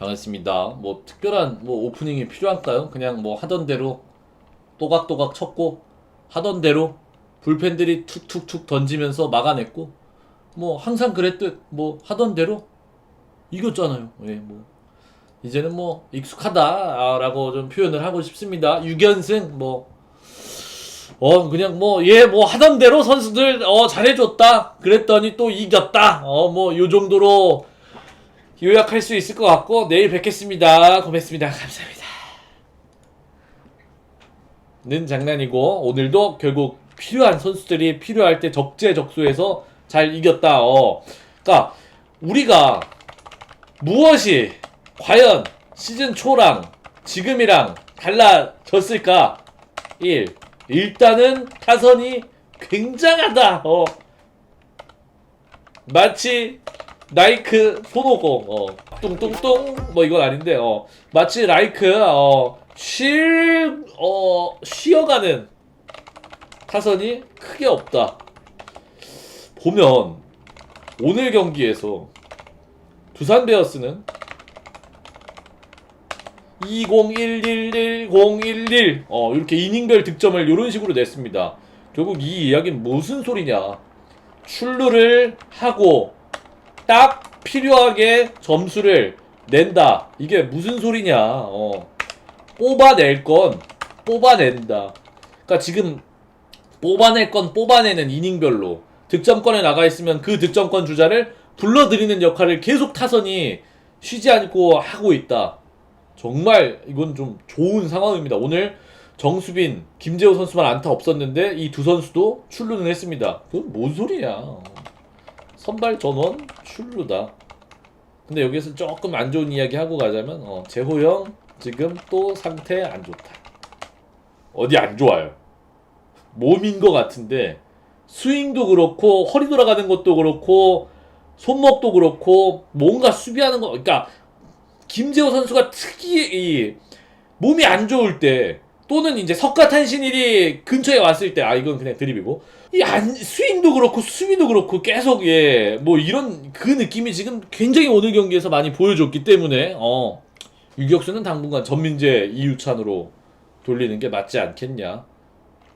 반갑습니다. 뭐 특별한 뭐 오프닝이 필요할까요? 그냥 뭐 하던 대로 또각또각 쳤고 하던 대로 불펜들이 툭툭툭 던지면서 막아냈고 뭐 항상 그랬듯 뭐 하던 대로 이겼잖아요. 예, 뭐 이제는 뭐 익숙하다라고 좀 표현을 하고 싶습니다. 6연승 뭐 어, 그냥 뭐, 예, 뭐, 하던 대로 선수들, 어, 잘해줬다. 그랬더니 또 이겼다. 어, 뭐, 요 정도로 요약할 수 있을 것 같고, 내일 뵙겠습니다. 고맙습니다. 감사합니다. 는 장난이고, 오늘도 결국 필요한 선수들이 필요할 때 적재적소에서 잘 이겼다. 어, 그니까, 우리가 무엇이 과연 시즌 초랑 지금이랑 달라졌을까? 1. 일단은 타선이 굉장하다. 어. 마치 나이크 손오공 어. 뚱뚱뚱 뭐 이건 아닌데 어. 마치 라이크 어. 쉴 어, 쉬어가는 타선이 크게 없다. 보면 오늘 경기에서 두산 베어스는 20111011 어, 이렇게 이닝별 득점을 이런 식으로 냈습니다. 결국 이 이야기는 무슨 소리냐? 출루를 하고 딱 필요하게 점수를 낸다. 이게 무슨 소리냐? 어. 뽑아낼 건 뽑아낸다. 그러니까 지금 뽑아낼 건 뽑아내는 이닝별로 득점권에 나가 있으면 그 득점권 주자를 불러들이는 역할을 계속 타선이 쉬지 않고 하고 있다. 정말 이건 좀 좋은 상황입니다. 오늘 정수빈, 김재호 선수만 안타 없었는데 이 두 선수도 출루는 했습니다. 그건 뭔 소리야? 선발 전원 출루다. 근데 여기서 조금 안 좋은 이야기 하고 가자면 어, 재호 형 지금 또 상태 안 좋다. 어디 안 좋아요? 몸인 것 같은데 스윙도 그렇고 허리 돌아가는 것도 그렇고 손목도 그렇고 뭔가 수비하는 거 그러니까 김재호 선수가 특히 이 몸이 안 좋을 때 또는 이제 석가탄신일이 근처에 왔을 때 아 이건 그냥 드립이고 이 안 스윙도 그렇고 수비도 그렇고 계속 예 뭐 이런 그 느낌이 지금 굉장히 오늘 경기에서 많이 보여줬기 때문에 어 유격수는 당분간 전민재 이유찬으로 돌리는 게 맞지 않겠냐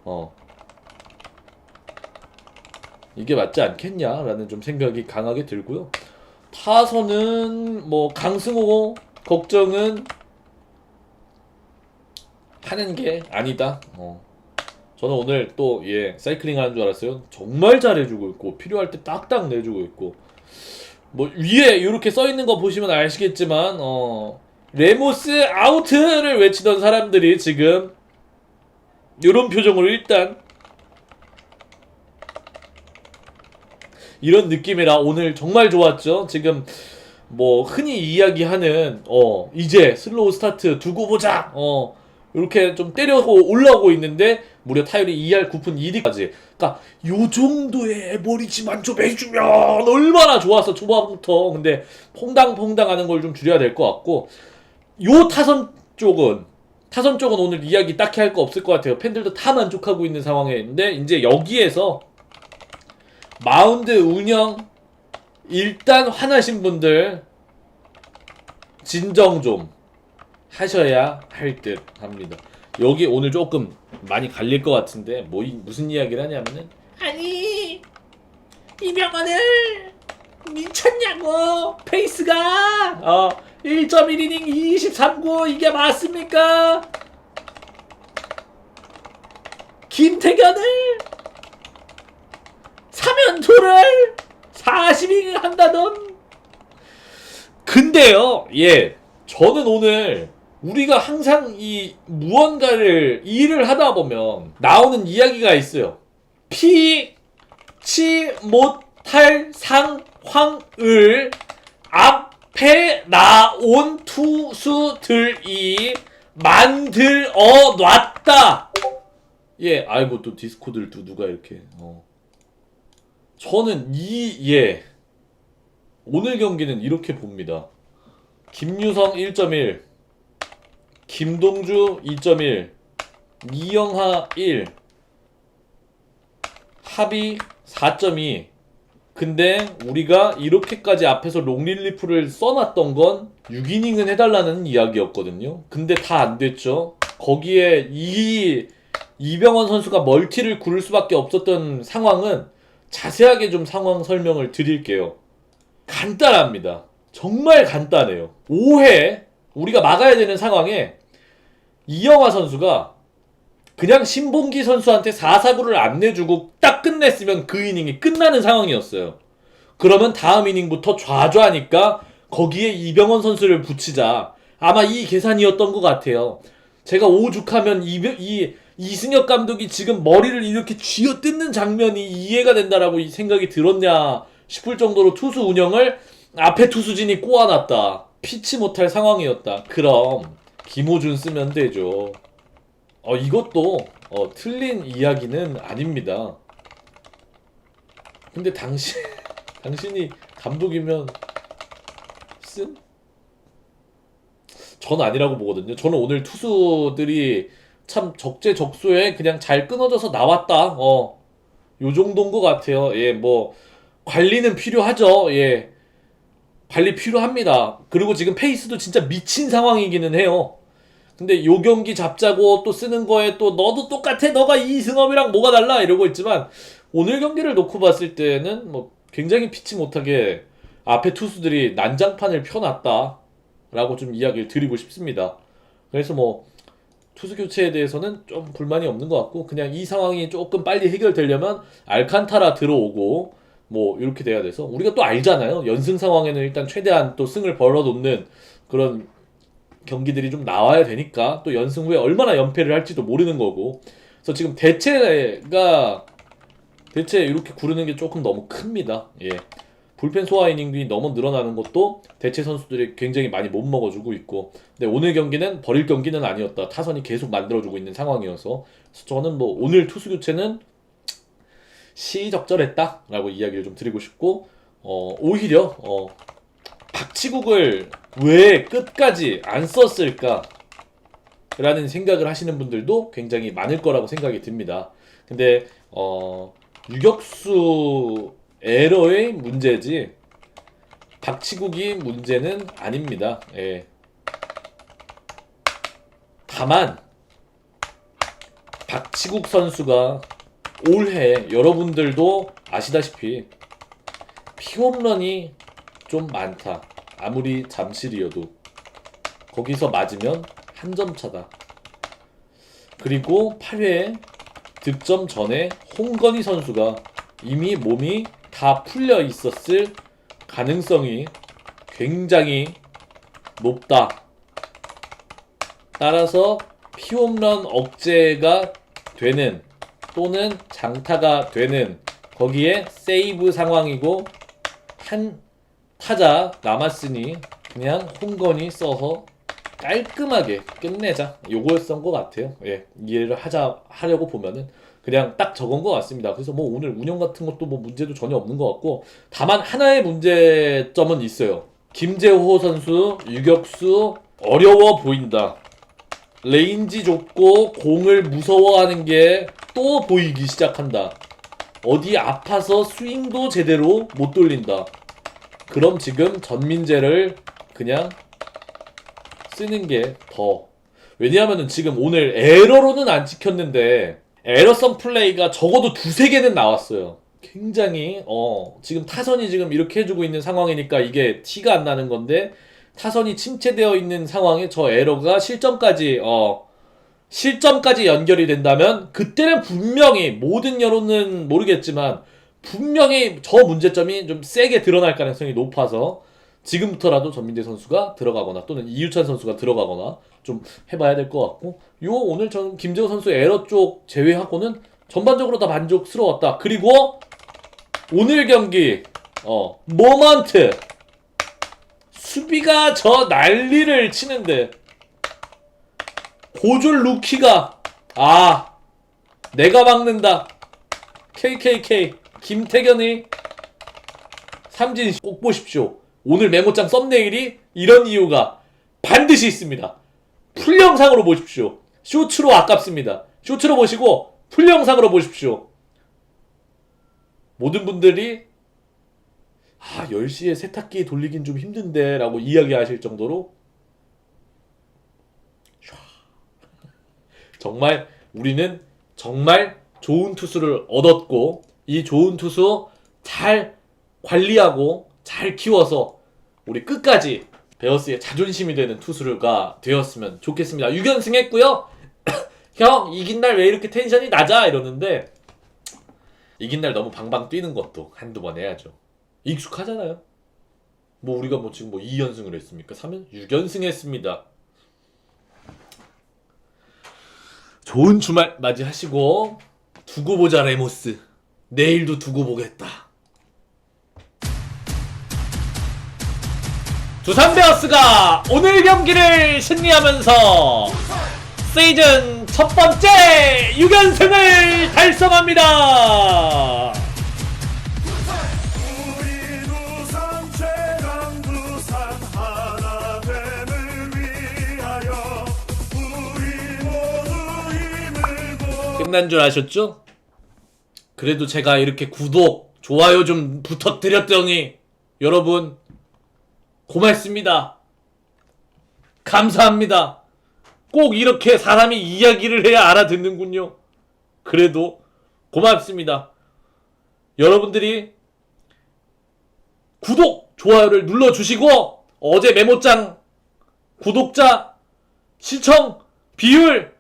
어 이게 맞지 않겠냐라는 좀 생각이 강하게 들고요. 타선은 뭐 강승호 걱정은 하는 게 아니다. 어. 저는 오늘 또 예 사이클링 하는 줄 알았어요. 정말 잘해주고 있고 필요할 때 딱딱 내주고 있고 뭐 위에 이렇게 써 있는 거 보시면 아시겠지만 어 레모스 아우트를 외치던 사람들이 지금 이런 표정으로 일단 이런 느낌이라 오늘 정말 좋았죠. 지금 뭐 흔히 이야기하는 어 이제 슬로우 스타트 두고 보자 어 이렇게 좀 때려고 올라오고 있는데 무려 타율이 2할 9푼 1위까지. 그러니까 요 정도의 에버리지만 좀 해주면 얼마나 좋았어 초반부터. 근데 퐁당퐁당 하는 걸 좀 줄여야 될 것 같고 요 타선 쪽은 타선 쪽은 오늘 이야기 딱히 할 거 없을 것 같아요. 팬들도 다 만족하고 있는 상황에 있는데 이제 여기에서 마운드 운영 일단 화나신 분들 진정 좀 하셔야 할 듯 합니다. 여기 오늘 조금 많이 갈릴 것 같은데 뭐 이- 무슨 이야기를 하냐면은 아니 이병헌을 미쳤냐고 페이스가 어 1.1이닝 23구 이게 맞습니까? 김태견을 3연투를 40이닝 한다던 근데요 예 저는 오늘 우리가 항상 이 무언가를 일을 하다 보면 나오는 이야기가 있어요 피 치 못할 상황 을 앞에 나온 투수들이 만들어 놨다 예 아이고 또 디스코들 또 누가 이렇게 어. 저는 이, 예. 오늘 경기는 이렇게 봅니다. 김유성 1.1, 김동주 2.1, 이영하 1, 합이 4.2, 그 근데 우리가 이렇게까지 앞에서 롱릴리프를 써놨던 건 6이닝은 해달라는 이야기였거든요. 근데 다 안 됐죠. 거기에 이 이병헌 선수가 멀티를 구를 수밖에 없었던 상황은 자세하게 좀 상황 설명을 드릴게요. 간단합니다. 정말 간단해요. 5회 우리가 막아야 되는 상황에 이영화 선수가 그냥 신봉기 선수한테 4사구를 안 내주고 딱 끝냈으면 그 이닝이 끝나는 상황이었어요. 그러면 다음 이닝부터 좌좌니까 거기에 이병헌 선수를 붙이자. 아마 이 계산이었던 것 같아요. 제가 오죽하면 이, 이 이승엽 감독이 지금 머리를 이렇게 쥐어 뜯는 장면이 이해가 된다라고 이 생각이 들었냐 싶을 정도로 투수 운영을 앞에 투수진이 꼬아놨다. 피치 못할 상황이었다. 그럼 김호준 쓰면 되죠. 어 이것도 어, 틀린 이야기는 아닙니다. 근데 당신 당신이 감독이면 쓴? 전 아니라고 보거든요. 저는 오늘 투수들이 참 적재적소에 그냥 잘 끊어져서 나왔다. 어, 요 정도인 것 같아요. 예, 뭐 관리는 필요하죠. 예, 관리 필요합니다. 그리고 지금 페이스도 진짜 미친 상황이기는 해요. 근데 요 경기 잡자고 또 쓰는 거에 또 너도 똑같아. 너가 이승업이랑 뭐가 달라 이러고 있지만 오늘 경기를 놓고 봤을 때는 뭐 굉장히 피치 못하게 앞에 투수들이 난장판을 펴놨다라고 좀 이야기를 드리고 싶습니다. 그래서 뭐 투수 교체에 대해서는 좀 불만이 없는 것 같고 그냥 이 상황이 조금 빨리 해결되려면 알칸타라 들어오고 뭐 이렇게 돼야 돼서 우리가 또 알잖아요. 연승 상황에는 일단 최대한 또 승을 벌어놓는 그런 경기들이 좀 나와야 되니까 또 연승 후에 얼마나 연패를 할지도 모르는 거고 그래서 지금 대체가 대체 이렇게 구르는 게 조금 너무 큽니다. 예. 불펜 소화 이닝이 너무 늘어나는 것도 대체 선수들이 굉장히 많이 못 먹어주고 있고 근데 오늘 경기는 버릴 경기는 아니었다. 타선이 계속 만들어주고 있는 상황이어서 저는 뭐 오늘 투수 교체는 시적절했다라고 이야기를 좀 드리고 싶고 어, 오히려 어, 박치국을 왜 끝까지 안 썼을까? 라는 생각을 하시는 분들도 굉장히 많을 거라고 생각이 듭니다. 근데 어, 유격수 에러의 문제지 박치국이 문제는 아닙니다. 예. 다만 박치국 선수가 올해 여러분들도 아시다시피 피홈런이 좀 많다. 아무리 잠실이어도 거기서 맞으면 한 점 차다. 그리고 8회 득점 전에 홍건희 선수가 이미 몸이 다 풀려 있었을 가능성이 굉장히 높다. 따라서 피홈런 억제가 되는 또는 장타가 되는 거기에 세이브 상황이고 한 타자 남았으니 그냥 홍건이 써서 깔끔하게 끝내자 요거였던 것 같아요. 예 이해를 하자 하려고 보면은 그냥 딱 적은 것 같습니다. 그래서 뭐 오늘 운영 같은 것도 뭐 문제도 전혀 없는 것 같고 다만 하나의 문제점은 있어요. 김재호 선수 유격수 어려워 보인다. 레인지 좁고 공을 무서워하는 게 또 보이기 시작한다. 어디 아파서 스윙도 제대로 못 돌린다. 그럼 지금 전민재를 그냥 쓰는 게 더. 왜냐하면은 지금 오늘 에러로는 안 찍혔는데 에러성 플레이가 적어도 두세 개는 나왔어요. 굉장히 어 지금 타선이 지금 이렇게 해주고 있는 상황이니까 이게 티가 안 나는 건데 타선이 침체되어 있는 상황에 저 에러가 실점까지 어 실점까지 연결이 된다면 그때는 분명히 모든 여론은 모르겠지만 분명히 저 문제점이 좀 세게 드러날 가능성이 높아서 지금부터라도 전민재 선수가 들어가거나 또는 이유찬 선수가 들어가거나 좀 해봐야 될 것 같고 요 오늘 저는 김재호 선수 에러 쪽 제외하고는 전반적으로 다 만족스러웠다. 그리고 오늘 경기 어 모먼트 수비가 저 난리를 치는데 고졸 루키가 아 내가 막는다 KKK 김태견이 삼진 꼭 보십시오. 오늘 메모장 썸네일이 이런 이유가 반드시 있습니다. 풀 영상으로 보십시오. 쇼츠로 아깝습니다. 쇼츠로 보시고 풀 영상으로 보십시오. 모든 분들이 아 10시에 세탁기 돌리긴 좀 힘든데 라고 이야기하실 정도로 촤. 정말 우리는 정말 좋은 투수를 얻었고 이 좋은 투수 잘 관리하고 잘 키워서 우리 끝까지 베어스의 자존심이 되는 투수가 되었으면 좋겠습니다. 6연승 했고요. 형 이긴 날 왜 이렇게 텐션이 낮아 이러는데 이긴 날 너무 방방 뛰는 것도 한두 번 해야죠. 익숙하잖아요. 뭐 우리가 뭐 지금 뭐 2연승을 했습니까? 3연 6연승 했습니다. 좋은 주말 맞이하시고 두고 보자 레모스. 내일도 두고 보겠다. 두산 베어스가 오늘 경기를 승리하면서 시즌 첫 번째 6연승을 달성합니다. 끝난 줄 아셨죠? 그래도 제가 이렇게 구독, 좋아요 좀 부탁드렸더니 여러분 고맙습니다. 감사합니다. 꼭 이렇게 사람이 이야기를 해야 알아듣는군요. 그래도 고맙습니다. 여러분들이 구독, 좋아요를 눌러주시고 어제 메모장 구독자 시청 비율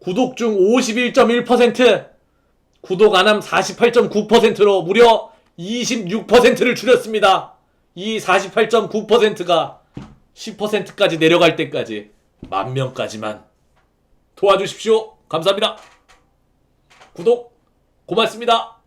구독 중 51.1% 구독 안 함 48.9%로 무려 26%를 줄였습니다. 이 48.9%가 10%까지 내려갈 때까지 만 명까지만 도와주십시오. 감사합니다. 구독 고맙습니다.